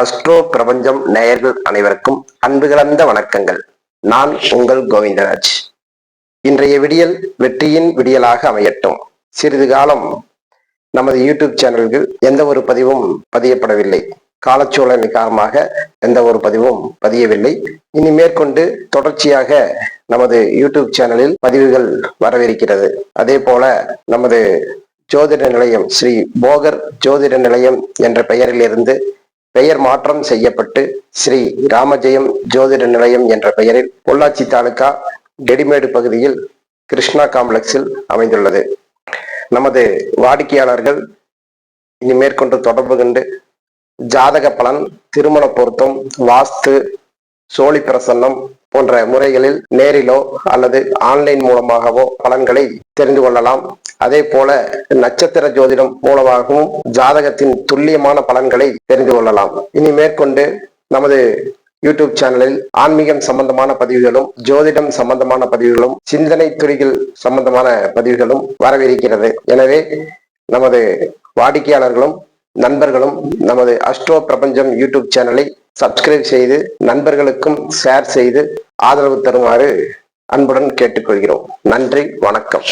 Astro பிரபஞ்சம் நேயர்கள் அனைவருக்கும் அன்பு கலந்த வணக்கங்கள். நான் உங்கள் கோவிந்தராஜ். இன்றைய விடியல் வெற்றியின் விடியலாக அமையட்டும். சிறிது காலம் நமது யூடியூப் சேனல்கள் எந்த ஒரு பதிவும் பதியப்படவில்லை. காலச்சூழல் காரணமாக எந்த ஒரு பதிவும் பதியவில்லை. இனி மேற்கொண்டு தொடர்ச்சியாக நமது யூடியூப் சேனலில் பதிவுகள் வரவிருக்கிறது. அதே போல நமது ஜோதிட நிலையம் ஸ்ரீ போகர் ஜோதிட நிலையம் என்ற பெயரிலிருந்து பெயர் மாற்றம் செய்யப்பட்டு ஸ்ரீ ராமஜெயம் ஜோதிட நிலையம் என்ற பெயரில் பொள்ளாச்சி தாலுகா டெடிமேடு பகுதியில் கிருஷ்ணா காம்ப்ளெக்ஸில் அமைந்துள்ளது. நமது வாடிக்கையாளர்கள் இனி மேற்கொண்டு தொடர்பு கொண்டு ஜாதக பலன் திருமண பொருத்தம் வாஸ்து சோழி பிரசன்னம் போன்ற முறைகளில் நேரிலோ அல்லது ஆன்லைன் மூலமாகவோ பலன்களை தெரிந்து கொள்ளலாம். அதே போல நட்சத்திர ஜோதிடம் மூலமாகவும் ஜாதகத்தின் துல்லியமான பலன்களை தெரிந்து கொள்ளலாம். இனி மேற்கொண்டு நமது யூடியூப் சேனலில் ஆன்மீகம் சம்பந்தமான பதிவுகளும் ஜோதிடம் சம்பந்தமான பதிவுகளும் சிந்தனை துறைகள் சம்பந்தமான பதிவுகளும் வரவிருக்கிறது. எனவே நமது வாடிக்கையாளர்களும் நண்பர்களும் நமது அஸ்ட்ரோ பிரபஞ்சம் யூடியூப் சேனலை சப்ஸ்கிரைப் செய்து நண்பர்களுக்கும் ஷேர் செய்து ஆதரவு தருமாறு அன்புடன் கேட்டுக்கொள்கிறோம். நன்றி வணக்கம்.